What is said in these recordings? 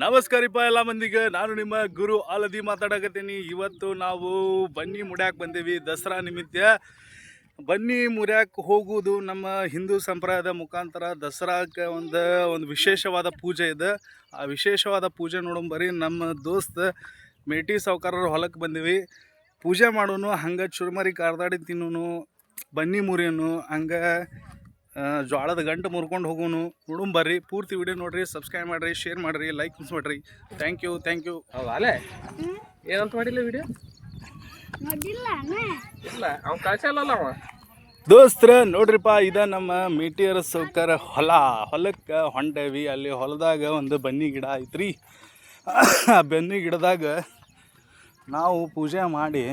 ನಮಸ್ಕಾರಪ್ಪ ಎಲ್ಲ ಮಂದಿಗೆ. ನಾನು ನಿಮ್ಮ ಗುರು ಆಲದಿ ಮಾತಾಡಕತ್ತೀನಿ. ಇವತ್ತು ನಾವು ಬನ್ನಿ ಮುಡ್ಯಾಕೆ ಬಂದೀವಿ ದಸರಾ ನಿಮಿತ್ತ. ಬನ್ನಿ ಮುರ್ಯಾಕೆ ಹೋಗುವುದು ನಮ್ಮ ಹಿಂದೂ ಸಂಪ್ರದಾಯದ ಮುಖಾಂತರ. ದಸರಾಕ್ಕೆ ಒಂದು ಒಂದು ವಿಶೇಷವಾದ ಪೂಜೆ ಇದೆ. ಆ ವಿಶೇಷವಾದ ಪೂಜೆ ನೋಡೋಂಬರಿ ನಮ್ಮ ದೋಸ್ತ ಮೇಟಿ ಸಾವುಕಾರರು ಹೊಲಕ್ಕೆ ಬಂದೀವಿ. ಪೂಜೆ ಮಾಡೋನು, ಹಂಗೆ ಚುರುಮರಿ ಕಾರ್ದಾಡಿ ತಿನ್ನೋನು, ಬನ್ನಿ ಮುರಿಯೋನು, ಹಂಗೆ ಜ್ವಾಳದ ಗಂಟು ಮುರ್ಕೊಂಡು ಹೋಗೋನು. ನೋಡು ಬರ್ರಿ. ಪೂರ್ತಿ ವಿಡಿಯೋ ನೋಡ್ರಿ ಸಬ್ಸ್ಕ್ರೈಬ್ ಮಾಡಿರಿ ಶೇರ್ ಮಾಡಿರಿ ಲೈಕ್ ಮಾಡಿರಿ. ಥ್ಯಾಂಕ್ ಯು ಥ್ಯಾಂಕ್ ಯು ಹೌದಾ ಅಲ್ಲೇ? ಏನಂತ ಮಾಡಿಲ್ಲ ವಿಡಿಯೋ ಇಲ್ಲ ಅವ್ನು ಕಳ್ಸಲ್ಲ ಅವ. ದೋಸ್ತ್ರ ನೋಡ್ರಿಪ್ಪ ಇದ ನಮ್ಮ ಮೀಟಿಯರ್ ಸೌಕರ್ ಹೊಲ. ಹೊಲಕ್ಕೆ ಹೊಂಟೇವಿ. ಅಲ್ಲಿ ಹೊಲದಾಗ ಒಂದು ಬನ್ನಿ ಗಿಡ ಐತ್ರಿ. ಆ ಬನ್ನಿ ಗಿಡದಾಗ ನಾವು ಪೂಜೆ ಮಾಡಿ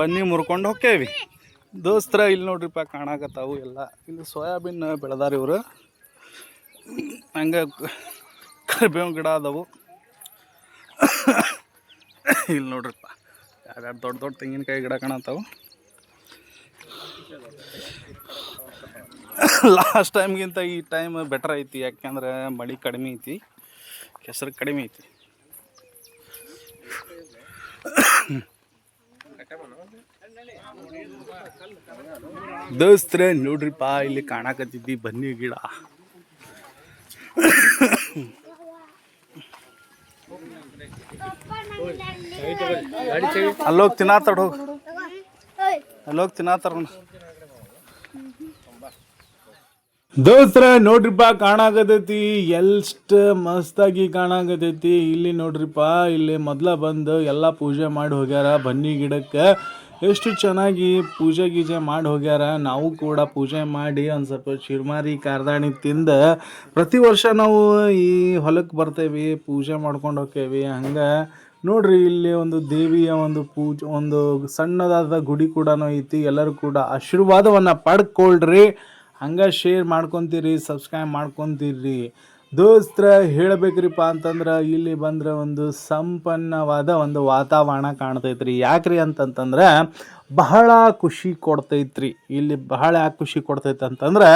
ಬನ್ನಿ ಮುರ್ಕೊಂಡು ಹೋಕ್ಕೇವಿ. ದೋಸ್ತ್ರ ಇಲ್ಲಿ ನೋಡ್ರಿಪ್ಪ ಕಾಣಕತ್ತಾವು ಎಲ್ಲ. ಇಲ್ಲಿ ಸೋಯಾಬೀನ್ ಬೆಳೆದಾರ ಇವರು. ಹಂಗೆ ಕರಿಬೇವು ಗಿಡ ಅದಾವು. ಇಲ್ಲಿ ನೋಡ್ರಿಪ್ಪ ಯಾರ್ಯಾರು ದೊಡ್ಡ ದೊಡ್ಡ ತೆಂಗಿನಕಾಯಿ ಗಿಡ ಕಾಣತ್ತಾವು ಲಾಸ್ಟ್ ಟೈಮ್ಗಿಂತ ಈ ಟೈಮ್ ಬೆಟರ್ ಐತಿ, ಯಾಕೆಂದ್ರೆ ಮಳೆ ಕಡಿಮೆ ಐತಿ, ಕೆಸರು ಕಡಿಮೆ ಐತಿ. ದೋಸ್ತ್ರೆ, ನೋಡ್ರಿಪ್ಪ, ಇಲ್ಲಿ ಕಾಣಕತ್ತಿದ್ದಿ ಬನ್ನಿ ಗಿಡ. ಅಲ್ಲೋಗಿ ತಿನ್ನಾತಾಡ ಹೋಗಿ ಅಲ್ಲೋಗಿ ತಿನ್ನಾತಾರ ದೋಸ್ತ್ರ, ನೋಡ್ರಿಪ್ಪ ಕಾಣಾಕತೈತಿ ಎಲ್ಸ್ಟ್ ಮಸ್ತಾಗಿ ಕಾಣಾಕತೈತಿ ಇಲ್ಲಿ ನೋಡ್ರಿಪ್ಪ, ಇಲ್ಲಿ ಮೊದ್ಲ ಬಂದು ಎಲ್ಲ ಪೂಜೆ ಮಾಡಿ ಹೋಗ್ಯಾರ ಬನ್ನಿ ಗಿಡಕ್ಕೆ. ಎಷ್ಟು ಚೆನ್ನಾಗಿ ಪೂಜೆ ಗೀಜೆ ಮಾಡಿ ಹೋಗ್ಯಾರ. ನಾವು ಕೂಡ ಪೂಜೆ ಮಾಡಿ ಒಂದು ಸ್ವಲ್ಪ ಶಿರ್ಮಾರಿ ಕಾರ್ದಾಣಿ ತಿಂದ ಪ್ರತಿ ವರ್ಷ ನಾವು ಈ ಹೊಲಕ್ಕೆ ಬರ್ತೇವೆ, ಪೂಜೆ ಮಾಡ್ಕೊಂಡು ಹೋಗ್ತೇವೆ. ಹಂಗೆ ನೋಡ್ರಿ ಇಲ್ಲಿ ಒಂದು ದೇವಿಯ ಒಂದು ಪೂಜೆ, ಒಂದು ಸಣ್ಣದಾದ ಗುಡಿ ಕೂಡ ಐತಿ. ಎಲ್ಲರೂ ಕೂಡ ಆಶೀರ್ವಾದವನ್ನು ಪಡ್ಕೊಳ್ರಿ. ಹಂಗೆ ಶೇರ್ ಮಾಡ್ಕೊತೀರಿ ಸಬ್ಸ್ಕ್ರೈಬ್ ಮಾಡ್ಕೊತೀರಿ. ದೋಸ್ತ್ರ, ಹೇಳಬೇಕ್ರಿಪ್ಪ ಅಂತಂದ್ರೆ ಇಲ್ಲಿ ಬಂದ್ರೆ ಒಂದು ಸಂಪನ್ನವಾದ ಒಂದು ವಾತಾವರಣ ಕಾಣ್ತೈತ್ರಿ. ಯಾಕ್ರಿ ಅಂತಂತಂದ್ರೆ ಬಹಳ ಖುಷಿ ಕೊಡ್ತೈತ್ರಿ. ಇಲ್ಲಿ ಬಹಳ ಯಾಕೆ ಖುಷಿ ಕೊಡ್ತೈತೆ ಅಂತಂದ್ರೆ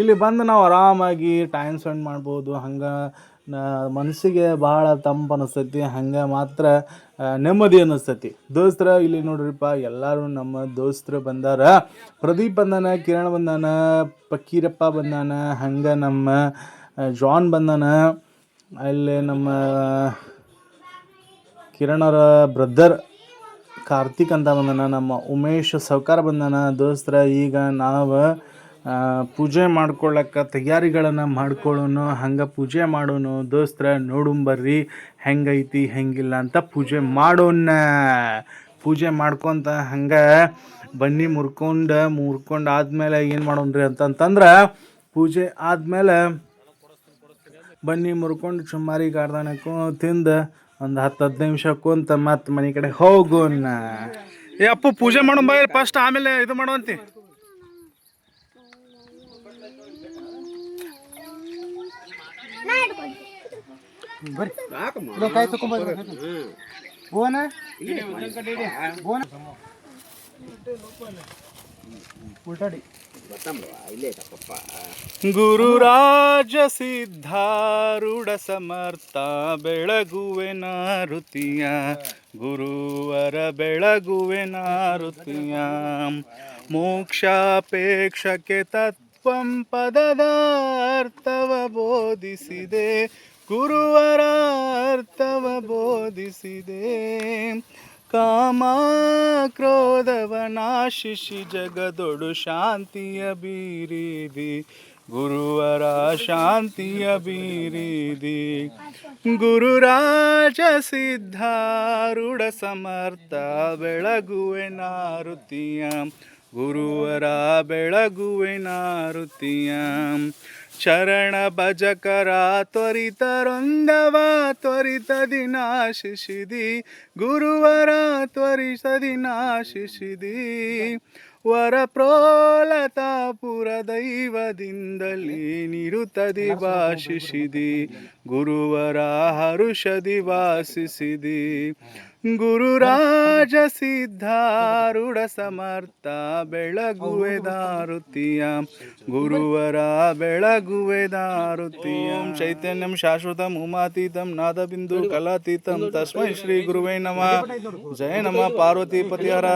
ಇಲ್ಲಿ ಬಂದು ನಾವು ಆರಾಮಾಗಿ ಟೈಮ್ ಸ್ಪೆಂಡ್ ಮಾಡ್ಬೋದು. ಹಂಗೆ ಮನಸ್ಸಿಗೆ ಭಾಳ ತಂಪು ಅನಿಸ್ತೈತಿ. ಹಂಗೆ ಮಾತ್ರ ನೆಮ್ಮದಿ ಅನ್ನಿಸ್ತೈತಿ ದೋಸ್ತ್ರ, ಇಲ್ಲಿ ನೋಡ್ರಿಪ್ಪ, ಎಲ್ಲರೂ ನಮ್ಮ ದೋಸ್ತ್ರ ಬಂದಾರ. ಪ್ರದೀಪ್ ಬಂದಾನ, ಕಿರಣ್ ಬಂದಾನ ಪಕ್ಕೀರಪ್ಪ ಬಂದಾನ, ಹಂಗೆ ನಮ್ಮ ಜಾನ್ ಬಂದಾನ. ಅಲ್ಲಿ ನಮ್ಮ ಕಿರಣರ ಬ್ರದರ್ ಕಾರ್ತಿಕ್ ಅಂತ ಬಂದಾನ. ನಮ್ಮ ಉಮೇಶ್ ಸೌಕಾರ ಬಂದಾನ. ದೋಸ್ತರ, ಈಗ ನಾವು ಪೂಜೆ ಮಾಡ್ಕೊಳ್ಳೋಕೆ ತಯಾರಿಗಳನ್ನು ಮಾಡ್ಕೊಳ್ಳೋನು ಹಂಗೆ ಪೂಜೆ ಮಾಡೋನು. ದೋಸ್ತರ ನೋಡುಂಬರ್ರಿ ಹೆಂಗೈತಿ, ಹೆಂಗಿಲ್ಲ ಅಂತ ಪೂಜೆ ಮಾಡೋಣ ಪೂಜೆ ಮಾಡ್ಕೊತ ಹಂಗೆ ಬನ್ನಿ ಮುರ್ಕೊಂಡು ಮುರ್ಕೊಂಡು ಆದ್ಮೇಲೆ ಏನು ಮಾಡೋಣ್ರಿ ಅಂತಂತಂದ್ರೆ, ಪೂಜೆ ಆದಮೇಲೆ ಬನ್ನಿ ಮುರ್ಕೊಂಡು ಚುಮ್ಮಾರಿ ಗಾರ್ದಾನಕ್ಕೂ ತಿಂದು ಒಂದು ಹತ್ತು ಹದಿನೈದು ನಿಮಿಷ ಕುಂತ ಮತ್ತೆ ಮನೆ ಕಡೆ ಹೋಗೋಣ ಏ ಅಪ್ಪು, ಪೂಜೆ ಮಾಡೋ ಬೈ ಫಸ್ಟ್ ಆಮೇಲೆ ಇದು ಮಾಡುವಂತಿ ಗುರುರಾಜ ಸಿದ್ಧಾರುಡ ಸಮರ್ಥ ಬೆಳಗುವೆ ನಾರುತಿಯ. ಗುರುವರ ಬೆಳಗುವೆ ನಾರುತಿಯ. ಮೋಕ್ಷಾಪೇಕ್ಷಕ್ಕೆ ತತ್ವಂ ಪದದ ಅರ್ಥವ ಬೋಧಿಸಿದೆ. ಗುರುವರ ಅರ್ಥವ ಬೋಧಿಸಿದೆ. ಕಾಮ ಕ್ರೋಧವ ನಾಶಿಸಿ ಜಗದೊಡು ಶಾಂತಿಯ ಬೀರಿದಿ ಗುರುವರ ಶಾಂತಿಯ ಬೀರಿದಿ. ಗುರುರಾಜ ಸಿದ್ಧಾರೂಢ ಸಮರ್ಥ ಬೆಳಗುವೆ ನಾರುತಿಯ ಗುರುವರ ಬೆಳಗುವೆ ನಾರುತಿಯ ಚರಣ ಭಜಕರ ತ್ವರಿತರೊಂದವ ತ್ವರಿತ ನಾಶಿಸಿದಿ. ಗುರುವರ ತ್ವರಿತದಿ ನಾಶಿಸಿದಿ. ವರ ಪ್ರೋಲತಾಪುರ ದೈವದಿಂದಲೇ ನಿರುತದಿ ಭಾಷಿಸಿದಿ ಗುರುವರ ಹರುಷದಿ ವಾಸಿಸಿದಿ. ಗುರುರಾಜ ಸಿದ್ಧಾರುಡ ಸಮರ್ಥ ಬೆಳಗುವೆ ದಾರುತಿಯ ಗುರುವರ ಬೆಳಗುವೆ ದಾರುತಿಯ ಚೈತನ್ಯಂ ಶಾಶ್ವತಂ ಉಮಾತೀತಂ ನಾದಬಿಂದು ಕಲಾತೀತಂ. ತಸ್ಮೈ ಶ್ರೀ ಗುರುವೇ ನಮ. ಜಯ ನಮ ಪಾರ್ವತಿ ಪತಿ ಹರ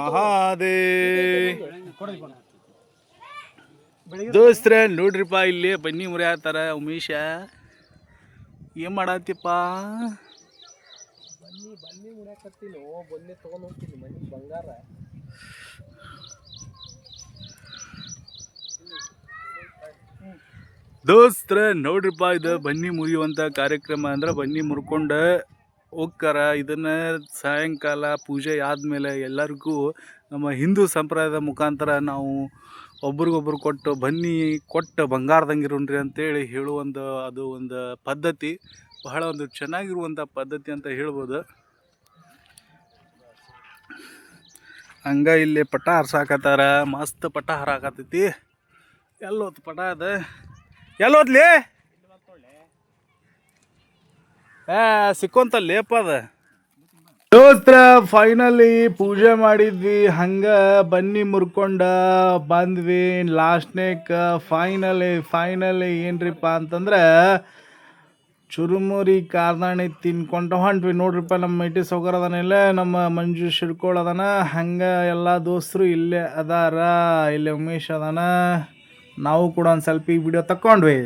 ಮಹಾದೇ ದೋಸ್ತ್ರ, ನೋಡ್ರಿಪ್ಪ ಇಲ್ಲಿ ಬನ್ನಿ ಮುರಿಯಾತಾರ ಉಮೇಶ. ಏನ್ ಮಾಡತ್ತಿಪ್ಪ ಬನ್ನಿ ಬನ್ನಿ ಬನ್ನಿ, ತೊಗೊಂಡು ಹೋಗ್ತೀನಿ. ಬಂಗಾರ. ದೋಸ್ತ್ರ ನೋಡ್ರಿಪ್ಪ ಇದು ಬನ್ನಿ ಮುರಿಯುವಂಥ ಕಾರ್ಯಕ್ರಮ ಅಂದ್ರೆ ಬನ್ನಿ ಮುರ್ಕೊಂಡು ಹೋಗ್ತಾರ. ಇದನ್ನ ಸಾಯಂಕಾಲ ಪೂಜೆ ಆದಮೇಲೆ ಎಲ್ಲರಿಗೂ ನಮ್ಮ ಹಿಂದೂ ಸಂಪ್ರದಾಯದ ಮುಖಾಂತರ ನಾವು ಒಬ್ರಿಗೊಬ್ರು ಕೊಟ್ಟು, ಬನ್ನಿ ಕೊಟ್ಟು ಬಂಗಾರದಂಗಿರೋಣ್ರಿ ಅಂತೇಳಿ ಒಂದು ಅದು ಒಂದು ಪದ್ಧತಿ. ಬಹಳ ಒಂದು ಚೆನ್ನಾಗಿರುವಂಥ ಪದ್ಧತಿ ಅಂತ ಹೇಳ್ಬೋದು. ಹಂಗ ಇಲ್ಲಿ ಪಟ ಹರ್ಸಾಕತ್ತಾರ, ಮಸ್ತ್ ಪಟ ಹರಾಕತ್ತೈತಿ. ಎಲ್ಲೋತ್ ಪಟ ಅದ? ಎಲ್ಲೋದ್ಲಿ ಏ ಸಿಕ್ಕೊಂತ ಲೇಪ ಅದ? ದೋಸ್ತ್ರ ಫೈನಲಿ ಪೂಜೆ ಮಾಡಿದ್ವಿ, ಹಂಗ ಬನ್ನಿ ಮುರ್ಕೊಂಡ ಬಂದ್ವಿ. ಲಾಸ್ಟ್ನೇಕ ಫೈನಲಿ ಫೈನಲಿ ಏನ್ರಿಪ್ಪ ಅಂತಂದ್ರೆ ಚುರುಮುರಿ ಕಾರ್ದಾಣಿ ತಿನ್ಕೊಂಡು ಹೊಂಟ್ವಿ. ನೋಡ್ರಿಪ್ಪ ನಮ್ಮ ಸೌಕರ್ ಇಲ್ಲೇ, ನಮ್ಮ ಮಂಜು ಶಿಡ್ಕೋಳ್ ಅದಾನ. ಹಂಗೆ ಎಲ್ಲ ದೋಸ್ತರು ಇಲ್ಲೇ ಅದಾರ. ಇಲ್ಲೇ ಉಮೇಶ್ ಅದಾನ. ನಾವು ಕೂಡ ಒಂದು ಸ್ವಲ್ಪ ಈ ವಿಡಿಯೋ ತಕ್ಕೊಂಡ್ವಿ.